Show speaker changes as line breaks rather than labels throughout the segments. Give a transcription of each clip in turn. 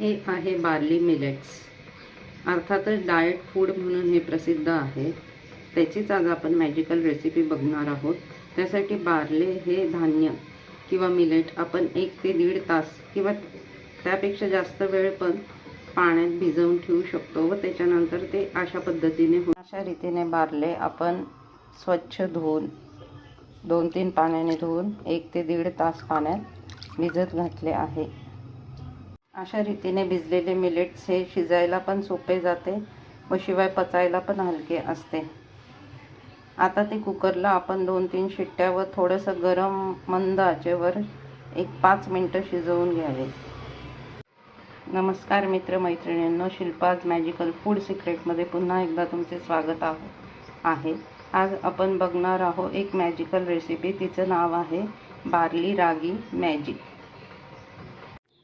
हे आहे barley millets. अर्थातच डाएट फूड म्हणून हे प्रसिद्ध आहे. त्याचीच आज आपण मॅजिकल रेसिपी बघणार आहोत. त्यासाठी बार्ले हे धान्य किंवा मिलेट आपण एक ते दीड तास किंवा त्यापेक्षा जास्त वेळ पण पाण्यात भिजवून ठेवू शकतो व त्याच्यानंतर ते अशा पद्धतीने हो अशा रीतीने बारले आपण स्वच्छ धुवून दोन तीन पाण्याने धुवून एक ते दीड तास पाण्यात भिजत घातले आहे. अशा रीतीने भिजलेले मिलेट्स हे शिजायला पण सोपे जाते व शिवाय पचायला पण हलके असते. आता ते कुकरला आपण दोन तीन शिट्ट्या व थोडंसं गरम मंद आचेवर एक पाच मिनटं शिजवून घ्यावे. नमस्कार मित्रमैत्रिणींनो शिल्पाज मॅजिकल फूड सिक्रेटमध्ये पुन्हा एकदा तुमचे स्वागत आहो आहे. आज आपण बघणार आहोत एक मॅजिकल रेसिपी. तिचं नाव आहे बार्ली रागी मॅजिक.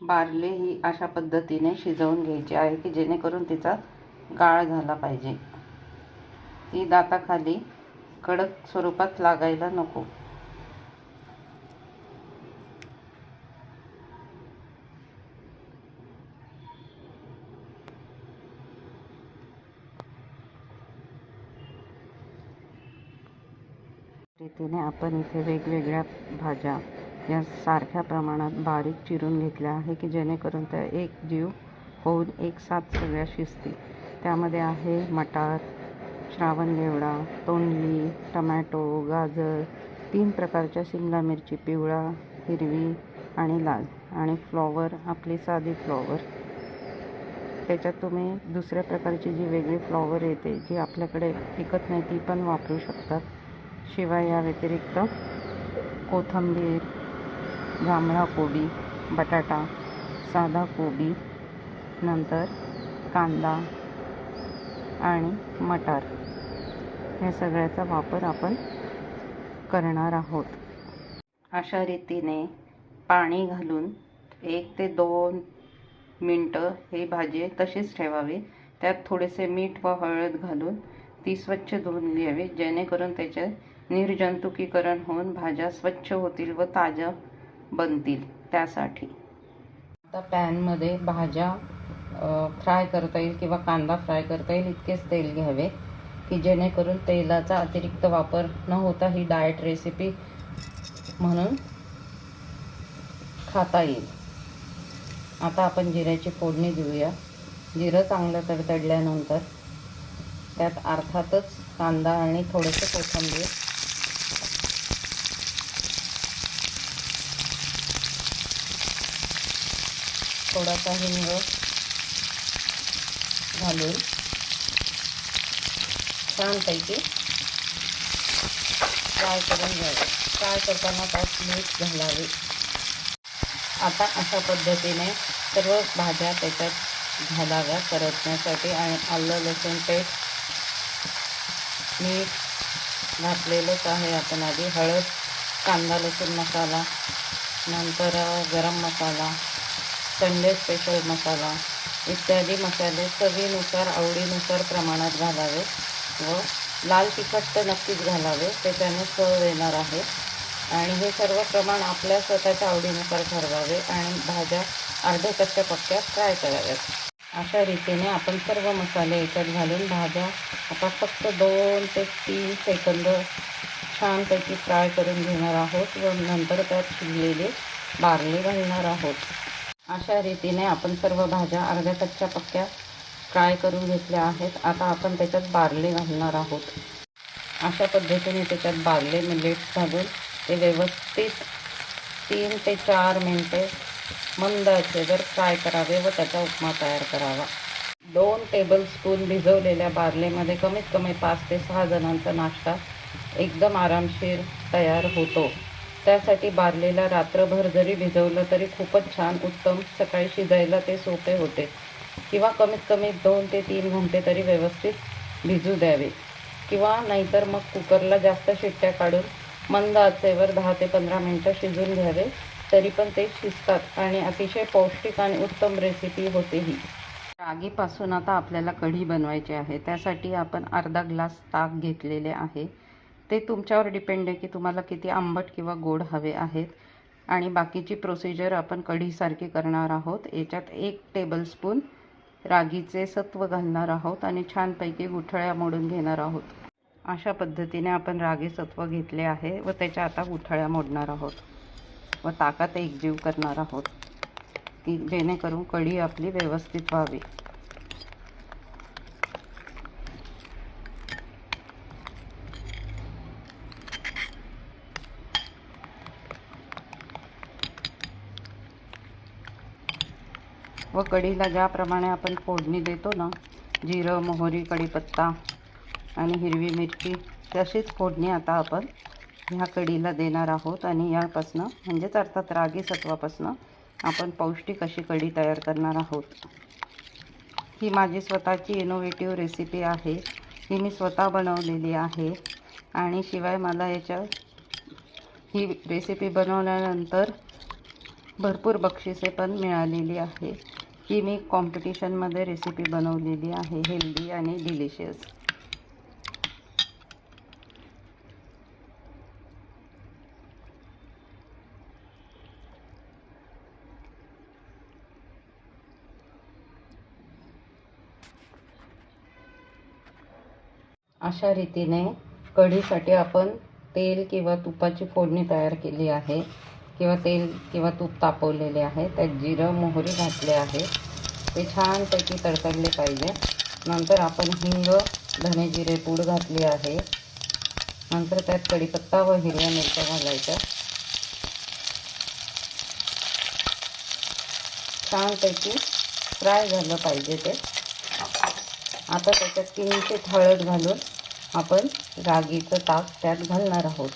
बारले ही अशा पद्धतीने शिजवून घ्यायची आहे की जेणेकरून तिचा गाळ झाला पाहिजे. ती दाताखाली कडक स्वरूपात लागायला नको. रीतीने आपण इथे वेगवेगळ्या भाज्या या सारख्या प्रमाणात बारीक चिरून घेतल्या आहे की जेणेकरून त्या एक जीव होऊन एक साथ सगळ्या शिजतील. त्यामध्ये आहे मटार श्रावणगेवडा तोंडली टमॅटो गाजर तीन प्रकारच्या शिमला मिरची पिवळा हिरवी आणि लाल आणि फ्लॉवर आपली साधी फ्लॉवर. त्याच्यात तुम्ही दुसऱ्या प्रकारची जी वेगळी फ्लॉवर येते जी आपल्याकडे विकत नाही ती पण वापरू शकतात शिवाय या व्यतिरिक्त कोथिंबीर जांभळा कोबी बटाटा साधा कोबी नंतर कांदा आणि मटार. या सगळ्याचा वापर आपण करणार आहोत. अशा रीतीने पाणी घालून एक ते दोन मिनटं हे भाजी तशीच ठेवावी. त्यात थोडेसे मीठ व हळद घालून ती स्वच्छ धुवून घ्यावी जेणेकरून त्याचे निर्जंतुकीकरण होऊन भाज्या स्वच्छ होतील व ताज्या बनतील त्यासाठी. आता पॅनमध्ये भाज्या फ्राय करता येईल किंवा कांदा फ्राय करता येईल इतकेच तेल घ्यावे की जेणेकरून तेलाचा अतिरिक्त वापर न होता ही डाएट रेसिपी म्हणून खाता येईल. आता आपण जिऱ्याची फोडणी देऊया. जिरं चांगलं तडतडल्यानंतर त्यात अर्थातच कांदा आणि थोडंसं कोथिंबीर थोडासा हिंग घालून छानपैकी फ्राय करून घ्यावे. फ्राय करताना त्यात मीठ घालावे. आता अशा पद्धतीने सर्व भाज्या त्याच्यात घालाव्या परतण्यासाठी आणि आलं लसूण पेस्ट मीठ घातलेलंच आहे. आपण आधी हळद कांदा लसूण मसाला नंतर गरम मसाला संडे स्पेशल मसाला इत्यादी मसाले चवीनुसार आवडीनुसार प्रमाणात घालावे व लाल तिखट तर नक्कीच घालावे त्याच्याने चव येणार आहे. आणि हे सर्व प्रमाण आपल्या स्वतःच्या आवडीनुसार ठरवावे आणि भाज्या अर्ध्या कच्च्या पक्क्या फ्राय कराव्यात. अशा रीतीने आपण सर्व मसाले याच्यात घालून भाज्या आता फक्त दोन ते तीन सेकंद छानपैकी फ्राय करून घेणार आहोत व नंतर त्यात शिजलेले बारले घालणार आहोत. अशा रीतीने आपण सर्व भाज्या अर्ध्या कच्च्या पक्क्या फ्राय करून घेतल्या आहेत. आता आपण त्याच्यात बारले घालणार आहोत. अशा पद्धतीने त्याच्यात बारले मिलेट्स घालून ते व्यवस्थित तीन ते चार मिनटे मंद जर फ्राय करावे व त्याचा उपमा तयार करावा. दोन टेबलस्पून भिजवलेल्या बारलेमध्ये कमीत कमी पाच ते सहा जणांचा नाश्ता एकदम आरामशीर तयार होतो. त्यासाठी बारलेला रात्रभर जरी भिजवलं तरी खूपच छान उत्तम सकाळी शिजायला ते सोपे होते. किंवा कमीत कमी दोन ते तीन घंटे तरी व्यवस्थित भिजू द्यावे. किंवा नाहीतर मग कुकरला जास्त शिट्ट्या काढून मंद आचेवर दहा ते पंधरा मिनटं शिजून घ्यावे. तरी पण ते शिजतात आणि अतिशय पौष्टिक आणि उत्तम रेसिपी होते ही रागीपासून आता आपल्याला कढी बनवायची आहे. त्यासाठी आपण अर्धा ग्लास ताक घेतलेले आहे. ते तुमच्यावर डिपेंड आहे की तुम्हाला किती आंबट किंवा गोड हवे आहेत. आणि बाकीची प्रोसिजर आपण कढीसारखी करणार आहोत. याच्यात एक टेबलस्पून रागीचे सत्व घालणार आहोत आणि छानपैकी गुठळ्या मोडून घेणार आहोत. अशा पद्धतीने आपण रागी सत्व घेतले आहे व त्याच्या आता गुठळ्या मोडणार आहोत व ताकात एकजीव करणार आहोत. की जेणेकरून कढी आपली व्यवस्थित व्हावी. व कढीला ज्याप्रमाणे आपण फोडणी देतो ना जिरं मोहरी कढीपत्ता आणि हिरवी मिरची तशीच फोडणी आता आपण ह्या कढीला देणार आहोत. आणि यापासनं म्हणजेच अर्थात रागी सत्वापासनं आपण पौष्टिक अशी कढी तयार करणार आहोत. ही माझी स्वतःची इनोव्हेटिव्ह रेसिपी आहे. ही मी स्वतः बनवलेली आहे. आणि शिवाय मला याच्या ही रेसिपी बनवल्यानंतर भरपूर बक्षिसे पण मिळालेली आहे. ही मी कॉम्पिटिशनमध्ये रेसिपी बनवलेली आहे हेल्दी आणि डिलिशियस अशा रीतीने कढीसाठी आपण तेल किंवा तुपाची फोडणी तयार केली आहे. किंवा तेल किंवा तूप तापवलेले आहे. त्यात जिरं मोहरी घातले आहे. ते छानपैकी तडतडले पाहिजे. नंतर आपण हिंग धने जिरे पूड घातली आहे. नंतर त्यात कढीपत्ता व हिरव्या मिरच्या घालायच्या. छानपैकी फ्राय झालं पाहिजे ते. आता त्याच्यात किंचित हळद घालून आपण रागीचं ताक त्यात घालणार आहोत.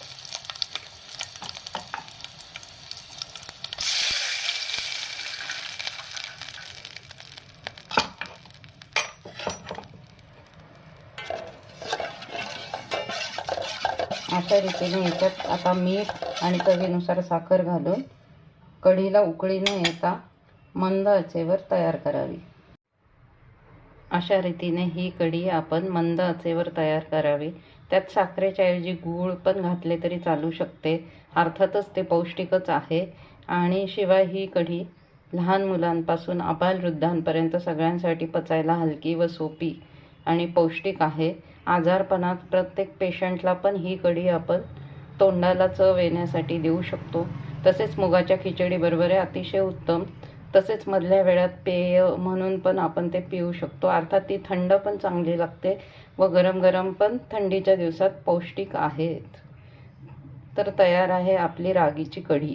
अशा रीतीने याच्यात आता मीठ आणि चवीनुसार साखर घालून कढीला उकळी न येता मंद आचेवर तयार करावी. अशा रीतीने ही कढी आपण मंद आचेवर तयार करावी. त्यात साखरेच्या ऐवजी गूळ पण घातले तरी चालू शकते. अर्थातच ते पौष्टिकच आहे. आणि शिवाय ही कढी लहान मुलांपासून आबालवृद्धांपर्यंत सगळ्यांसाठी पचायला हलकी व सोपी आणि पौष्टिक आहे. आजारपणात प्रत्येक पेशंटला पण ही कढी आपण तोंडाला चव येण्यासाठी देऊ शकतो. तसेच मुगाच्या खिचडीबरोबर आहे अतिशय उत्तम. तसेच मधल्या वेळात पेय म्हणून पण आपण ते पिऊ शकतो. अर्थात ती थंड पण चांगली लागते व गरम गरम पण थंडीच्या दिवसात पौष्टिक आहेत. तर तयार आहे आपली रागीची कढी.